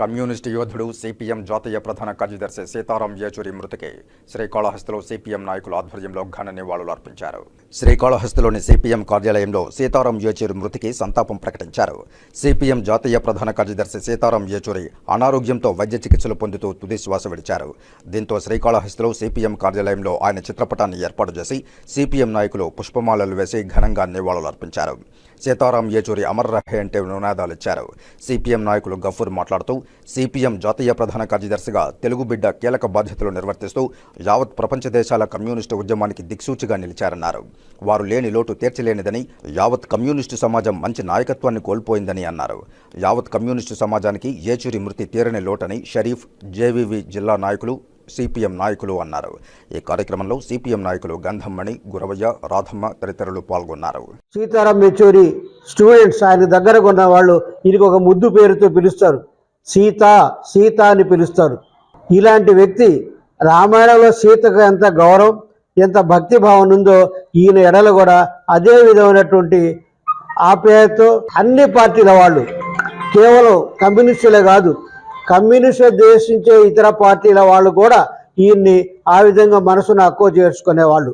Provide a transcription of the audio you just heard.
Communist యోధుడు CPM జాతీయ ప్రధాన కార్యదర్శి సీతారాం యేచూరి మృతికి శ్రీకాళహస్తిలో సిపిఎం నాయకుల ఆధ్వర్యంలో ఘన నివాళులు అర్పించారు. శ్రీకాళహస్తిలోని సిపిఎం కార్యాలయంలో సీతారాం యేచూరి మృతికి సంతాపం ప్రకటించారు. సిపిఎం జాతీయ ప్రధాన కార్యదర్శి సీతారాం యేచూరి అనారోగ్యంతో వైద్య చికిత్సలు పొందుతూ తుది శ్వాస విడిచారు. దీంతో శ్రీకాళహస్తిలో సిపిఎం కార్యాలయంలో ఆయన చిత్రపటాన్ని ఏర్పాటు చేసి సిపిఎం నాయకులు పుష్పమాలలు వేసి ఘనంగా నివాళులు అర్పించారు సీతారాం యేచూరి అమర్ రహే అంటే నినాదాలు ఇచ్చారు. సిపిఎం నాయకులు గఫూర్ మాట్లాడుతూ సిపిఎం జాతీయ ప్రధాన కార్యదర్శిగా తెలుగు బిడ్డ కీలక బాధ్యతలు నిర్వర్తిస్తూ యావత్ ప్రపంచ దేశాల కమ్యూనిస్టు ఉద్యమానికి దిక్సూచిగా నిలిచారన్నారు. వారు లేని లోటు తీర్చలేనిదని యావత్ కమ్యూనిస్టు సమాజం మంచి నాయకత్వాన్ని కోల్పోయిందని అన్నారు. యావత్ కమ్యూనిస్టు సమాజానికి యేచూరి మృతి తీరని లోటని షరీఫ్ జేవీవి జిల్లా నాయకులు సిపిఎం నాయకులు అన్నారు. ఈ కార్యక్రమంలో సిపిఎం నాయకులు గంధమ్మణి గురవయ్య రాధమ్మ తదితరులు పాల్గొన్నారు. సీతారాం యెచూరి స్టూడెంట్స్ ఆయన దగ్గరకు ఉన్న వాళ్ళు ఈయనకు ఒక ముద్దు పేరుతో పిలుస్తారు. సీత సీత అని పిలుస్తారు. ఇలాంటి వ్యక్తి రామాయణంలో సీతకు ఎంత గౌరవం ఎంత భక్తి భావన ఉందో ఈయన ఎడలు కూడా అదే విధమైనటువంటి ఆప్యాయతతో అన్ని పార్టీల వాళ్ళు కేవలం కమ్యూనిస్టులే కాదు కమ్యూనిస్టు దేశించే ఇతర పార్టీల వాళ్ళు కూడా ఈయన్ని ఆ విధంగా మనసును అక్కువ చేర్చుకునే వాళ్ళు